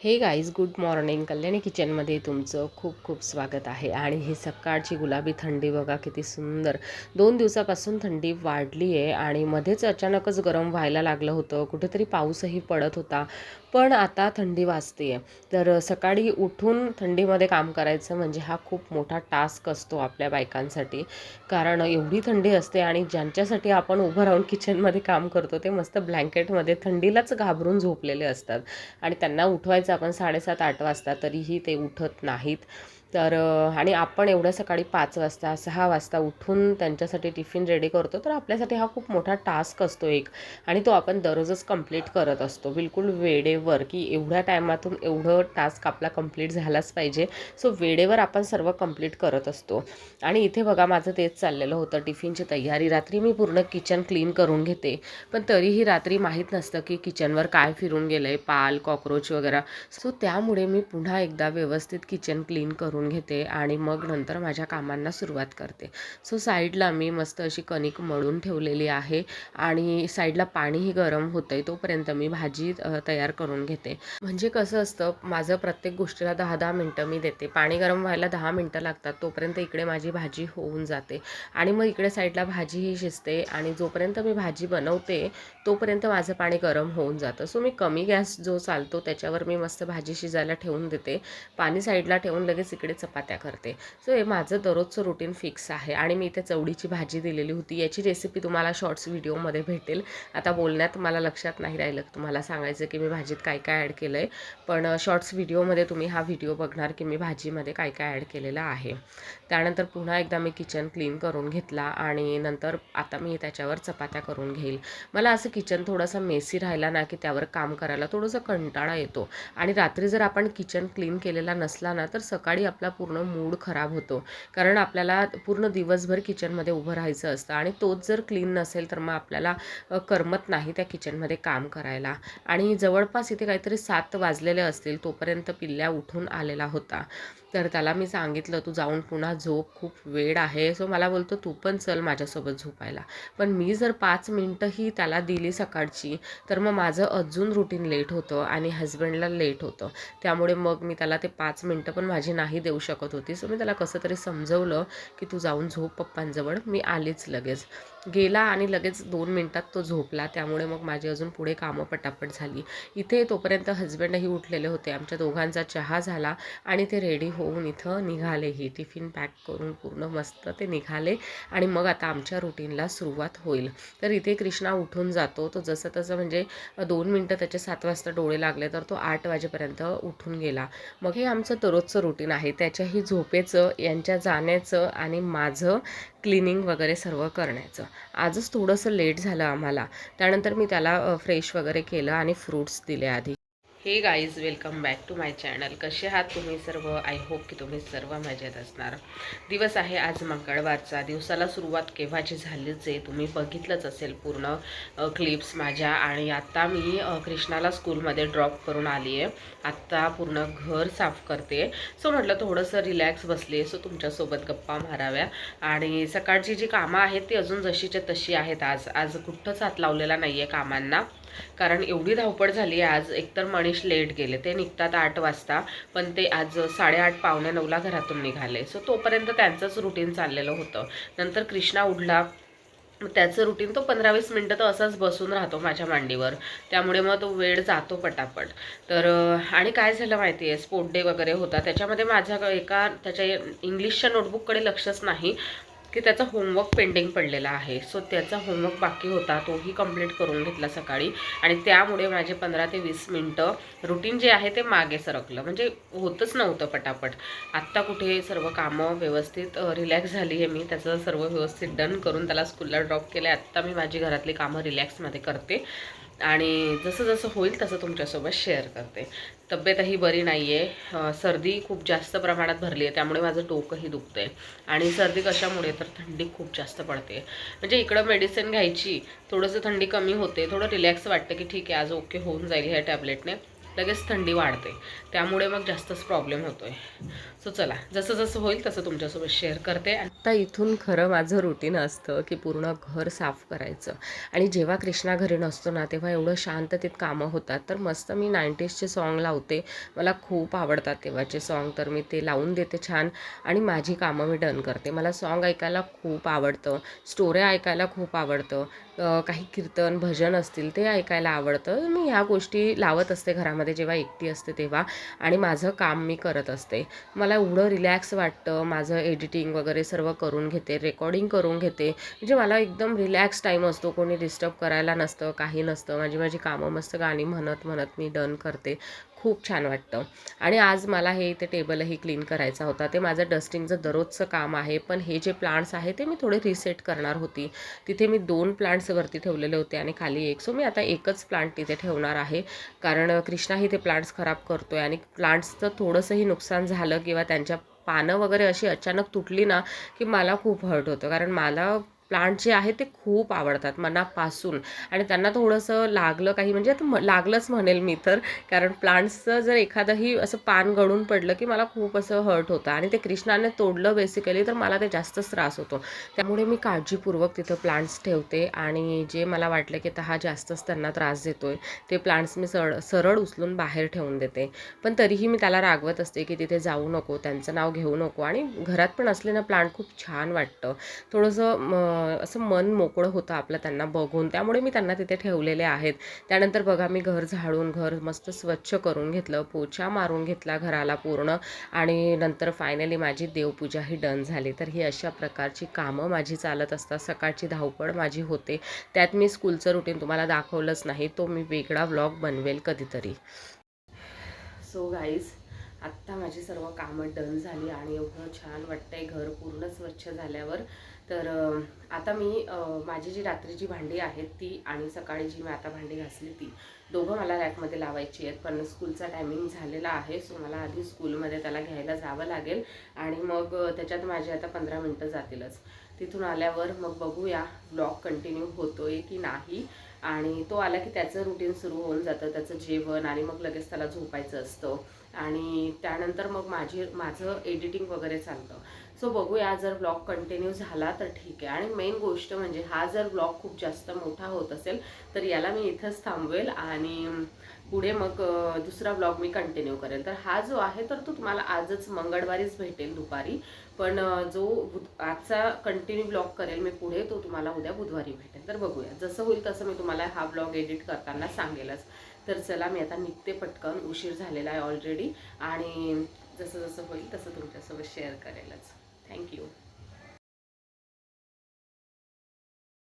हे guys good morning Kalyani किचनमध्ये तुमचं खूप खूप स्वागत आहे. आणि ही सकाळची गुलाबी थंडी बघा किती सुंदर. दोन दिवसापासून थंडी वाढली आहे आणि मध्येच अचानकच गरम व्हायला लागलं होतं. कुठेतरी पाऊसही पडत होता. पण आता थंडी वाजते आहे तर सकाळी उठून थंडीमध्ये काम करायचं म्हणजे हा खूप मोठा टास्क असतो आपल्या बायकांसाठी. कारण एवढी थंडी असते आणि ज्यांच्यासाठी आपण उभं राहून किचनमध्ये काम करतो ते मस्त ब्लँकेटमध्ये थंडीलाच घाबरून झोपलेले असतात. आणि त्यांना उठवायचं आपण साडेसात आठ वाजता तरीही ते उठत नाहीत. तर आणि आपण एवढ्या सकाळी पाच वाजता सहा वाजता उठून त्यांच्यासाठी टिफिन रेडी करतो तर आपल्यासाठी हा खूप मोठा टास्क असतो एक. आणि तो आपण दररोजच कंप्लीट करत असतो. बिलकुल वेळेवर की एवढ्या टायमातून एवढं टास्क आपला कंप्लीट झालाच पाहिजे. सो वेळेवर आपण सर्व कंप्लीट करत असतो. आणि इथे बघा माझं तेच चाललेलं होतं. टिफिनची तयारी. रात्री मी पूर्ण किचन क्लीन करून घेते. पण तरीही रात्री माहीत नसतं की किचनवर काय फिरून गेलं आहे पाल कॉक्रोच वगैरे. सो त्यामुळे मी पुन्हा एकदा व्यवस्थित किचन क्लीन करून घेते आणि मग नंतर माझ्या कामांना सुरुवात करते. सो साईडला मी मस्त अशी कणिक मळून ठेवलेली आहे आणि साईडला पाणीही गरम होतं आहे तोपर्यंत मी भाजी तयार करून घेते. म्हणजे कसं असतं माझं प्रत्येक गोष्टीला दहा दहा मिनटं मी देते. पाणी गरम व्हायला दहा मिनटं लागतात तोपर्यंत इकडे माझी भाजी होऊन जाते आणि मग इकडे साईडला भाजीही शिजते आणि जोपर्यंत मी भाजी बनवते तोपर्यंत माझं पाणी गरम होऊन जातं. सो मी कमी गॅस जो चालतो त्याच्यावर मी मस्त भाजी शिजायला ठेवून देते. पाणी साईडला ठेवून लगेच इकडे चपात्या करते. सो हे माझं दररोजचं रुटीन फिक्स आहे. आणि मी इथे चवडीची भाजी दिलेली होती. याची रेसिपी तुम्हाला शॉर्ट्स व्हिडिओमध्ये भेटेल. आता बोलण्यात मला लक्षात नाही राहिलं. तुम्हाला सांगायचं की मी भाजीत काय काय ॲड केलं आहे पण शॉर्ट्स व्हिडिओमध्ये तुम्ही हा व्हिडिओ बघणार की मी भाजीमध्ये काय काय ॲड केलेलं आहे. त्यानंतर पुन्हा एकदा मी किचन क्लीन करून घेतला आणि नंतर आता मी त्याच्यावर चपात्या करून घेईल. मला असं किचन थोडंसं मेसी राहिला ना की त्यावर काम करायला थोडंसं कंटाळा येतो. आणि रात्री जर आपण किचन क्लीन केलेला नसला ना तर सकाळी आपला पूर्ण मूड खराब होतो. कारण आपल्याला पूर्ण दिवसभर किचनमध्ये उभं राहायचं असतं आणि तोच जर क्लीन नसेल तर मग आपल्याला करमत नाही त्या किचनमध्ये काम करायला. आणि जवळपास इथे काहीतरी सात वाजलेले असतील तोपर्यंत पिल्ल्या उठून आलेला होता. तर त्याला मी सांगितलं तू जाऊन पुन्हा झोप खूप वेळ आहे. सो मला बोलतो तू पण चल माझ्यासोबत झोपायला. पण मी जर पाच मिनटंही त्याला दिली सकाळची तर मग माझं अजून रुटीन लेट होतं आणि हजबंडला लेट होतं. त्यामुळे मग मी त्याला ते पाच मिनटं पण माझी नाही देऊ शकत होती. सो मी त्याला कसं तरी समजवलं की तू जाऊन झोप पप्पांजवळ. मी आलीच लगेच. गेला आणि लगेच दोन मिनटात तो झोपला. त्यामुळे मग माझी अजून पुढे कामं पटापट झाली. इथे तोपर्यंत हजबंडही उठलेले होते. आमच्या दोघांचा चहा झाला आणि ते रेडी होऊन इथं निघालेही टिफिन पॅक करून पूर्ण मस्त ते निघाले आणि मग आता आमच्या रुटीनला सुरुवात होईल. तर इथे कृष्णा उठून जातो. तो जसं तसं म्हणजे दोन मिनटं त्याचे सात वाजता डोळे लागले तर तो आठ वाजेपर्यंत उठून गेला. मग हे आमचं दररोजचं रुटीन आहे. त्याच्याही झोपेचं यांच्या जाण्याचं आणि माझं क्लिनिंग वगैरे सर्व करण्याचं. आजच थोडंसं लेट झालं आम्हाला. त्यानंतर मी त्याला फ्रेश वगैरे केलं आणि फ्रूट्स दिले आधी. Hey guys welcome back to my channel कसे आहात तुम्ही सर्व? आय होप की तुम्ही सर्व मजेत असणार. दिवस आहे आज मंगळवारचा. दिवसाला सुरुवात केव्हाची झालीच आहे? तुम्ही बघितलंच असेल पूर्ण क्लिप्स माझ्या. आणि आत्ता मी कृष्णाला स्कूलमध्ये ड्रॉप करून आली आहे. आत्ता पूर्ण घर साफ करते. सो म्हटलं थोडंसं रिलॅक्स बसले सो तुमच्यासोबत गप्पा माराव्या. आणि सकाळची जी कामं आहेत ती अजून जशीच्या तशी आहेत आज. आज कुठंच हात लावलेला नाही आहे कामांना. कारण एवढी धावपळ झाली आहे आज. एकतर मनीष लेट गेले. ते निघतात आठ वाजता पण ते आज साडेआठ पावणे नऊला घरातून निघाले. सो तोपर्यंत त्यांचंच रुटीन चाललेलं होतं. नंतर कृष्णा उडला त्याचं रुटीन तो पंधरा वीस मिनटं तर असाच बसून राहतो माझ्या मांडीवर. त्यामुळे मग तो वेळ जातो पटापट. तर आणि काय झालं माहिती आहे स्पोर्ट डे वगैरे होता. त्याच्यामध्ये माझ्या एका त्याच्या इंग्लिशच्या नोटबुककडे लक्षच नाही. की त्याचा होमवर्क पेंडिंग पडलेला आहे. सो त्याचा होमवर्क बाकी होता तोही कंप्लीट करून घेतला सकाळी. आणि त्यामुळे माझे पंधरा ते वीस मिनटं रुटीन जे आहे ते मागे सरकलं. म्हणजे होतच नव्हतं पटापट. आत्ता कुठे सर्व कामं व्यवस्थित रिलॅक्स झाली आहे मी. त्याचं सर्व व्यवस्थित डन करून त्याला स्कूलला ड्रॉप केलं आहे आत्ता मी माझी घरातली कामं रिलॅक्समध्ये करते. आणि जसं जसं होईल तसं तुमच्यासोबत शेअर करते. तब्येतही बरी नाही आहे सर्दी खूप जास्त प्रमाणात भरली आहे त्यामुळे माझं डोकंही दुखतं आहे आणि सर्दी कशामुळे? तर थंडी खूप जास्त पडते. म्हणजे इकडं मेडिसिन घ्यायची थोडंसं थंडी कमी होते थोडं रिलॅक्स वाटतं की ठीक आहे आज ओके होऊन जाईल ह्या टॅबलेटने लगेच थंडी वाढते. त्यामुळे मग जास्तच प्रॉब्लेम होतो आहे सो चला जसं जसं होईल तसं तुमच्यासोबत शेअर करते आता इथून खरं माझं रुटीन असतं की पूर्ण घर साफ करायचं. आणि जेव्हा कृष्णा घरी नसतो ना तेव्हा एवढं शांततेत कामं होतात. तर मस्त मी नाईंटीजचे सॉन्ग लावते. मला खूप आवडतात तेव्हाचे सॉन्ग तर मी ते लावून देते छान. आणि माझी कामं मी डन करते. मला सॉन्ग ऐकायला खूप आवडतं. स्टोऱ्या ऐकायला खूप आवडतं. काही कीर्तन भजन असतील ते ऐकायला आवडतं. मी ह्या गोष्टी लावत असते घरामध्ये. जेव्हा एकटी असते तेव्हा आणि माझं काम मी करत असते. मला एवढं रिलॅक्स वाटतं माझं एडिटिंग वगैरे सर्व करून घेते रेकॉर्डिंग करून घेते. म्हणजे मला एकदम रिलॅक्स टाईम असतो कोणी डिस्टर्ब करायला नसतं काही नसतं. माझी माझी कामं मस्त गाणी म्हणत म्हणत मी डन करते. खूप छान वाटतं. आणि आज मला हे इथे टेबलही क्लीन करायचा होता. ते माझं डस्टिंगचं दररोजचं काम आहे. पण हे जे प्लांट्स आहे ते मी थोडे रिसेट करणार होती. तिथे मी दोन प्लांट्स वरती ठेवलेले होते आणि खाली एक. सो मी आता एकच प्लांट तिथे ठेवणार आहे. कारण कृष्णाही ते प्लांट्स खराब करतो आहे आणि प्लांट्सचं थोडंसंही नुकसान झालं किंवा त्यांच्या पानं वगैरे अशी अचानक तुटली ना की मला खूप हर्ट होतं. कारण मला प्लांट जे आहे ते खूप आवडतात मनापासून. आणि त्यांना थोडंसं लागलं काही म्हणजे आता म- लागलंच म्हणेल मी तर. कारण प्लांट्सचं जर एखादंही असं पान गळून पडलं की मला खूप असं हर्ट होतं. आणि ते कृष्णाने तोडलं बेसिकली तर मला ते जास्तच त्रास होतो. त्यामुळे मी काळजीपूर्वक तिथं प्लांट्स ठेवते आणि जे मला वाटलं की आता हा जास्तच त्यांना त्रास देतो आहे ते प्लांट्स मी सर सरळ उचलून बाहेर ठेवून देते. पण तरीही मी त्याला रागवत असते की तिथे जाऊ नको त्यांचं नाव घेऊ नको. आणि घरात पण असले ना प्लांट खूप छान वाटतं. थोडंसं असं मन मोकळं होतं आपलं त्यांना बघून. त्यामुळे मी त्यांना तिथे ठेवलेले आहेत. त्यानंतर बघा मी घर झाडून घर मस्त स्वच्छ करून घेतलं पोछा मारून घेतला घराला पूर्ण. आणि नंतर फायनली माझी देवपूजाही डन झाली. तर ही अशा प्रकारची कामं माझी चालत असतात. सकाळची धावपळ माझी होते. त्यात मी स्कूलचं रुटीन तुम्हाला दाखवलंच नाही. तो मी वेगळा व्लॉग बनवेल कधीतरी. सो गाईज आत्ता माझी सर्व कामं डन झाली आणि एवढं छान वाटतंय घर पूर्ण स्वच्छ झाल्यावर. तर आता मी माझी जी रात्रीची भांडी आहेत ती आणि सकाळी जी मी आता भांडी घासली ती दोघं मला रॅकमध्ये लावायची आहेत. पण स्कूलचा टायमिंग झालेला आहे सो मला आधी स्कूलमध्ये त्याला घ्यायला जावं लागेल आणि मग त्याच्यात माझी आता पंधरा मिनटं जातीलच. तिथून आल्यावर मग बघूया ब्लॉग कंटिन्यू होतोय की नाही. आणि तो आला की त्याचं रुटीन सुरू होऊन जातं त्याचं जेवण आणि मग लगेच त्याला झोपायचं असतं. आणि त्यानंतर मग माझी माझं एडिटिंग वगैरे चालतं. सो बघूया जर ब्लॉग कंटिन्यू झाला तर ठीक आहे. आणि मेन गोष्ट म्हणजे हा जर ब्लॉग खूप जास्त मोठा होत असेल तर याला मी इथंच थांबवेल आणि पुढे मग दुसरा ब्लॉग मी कंटिन्यू करेल. तर हा जो आहे तर तो तुम्हाला आजच मंगळवारीच भेटेल दुपारी. पण जो आजचा कंटिन्यू ब्लॉग करेल मी पुढे तो तुम्हाला उद्या बुधवारी भेटेल. तर बघूया. जसं होईल तसं मी तुम्हाला हा ब्लॉग एडिट करताना सांगेलच. तर चला मी आता निघते पटकन. उशीर झालेला आहे ऑलरेडी आणि जसं जसं होईल तसं तुमच्यासोबत शेअर करेलच. thank you.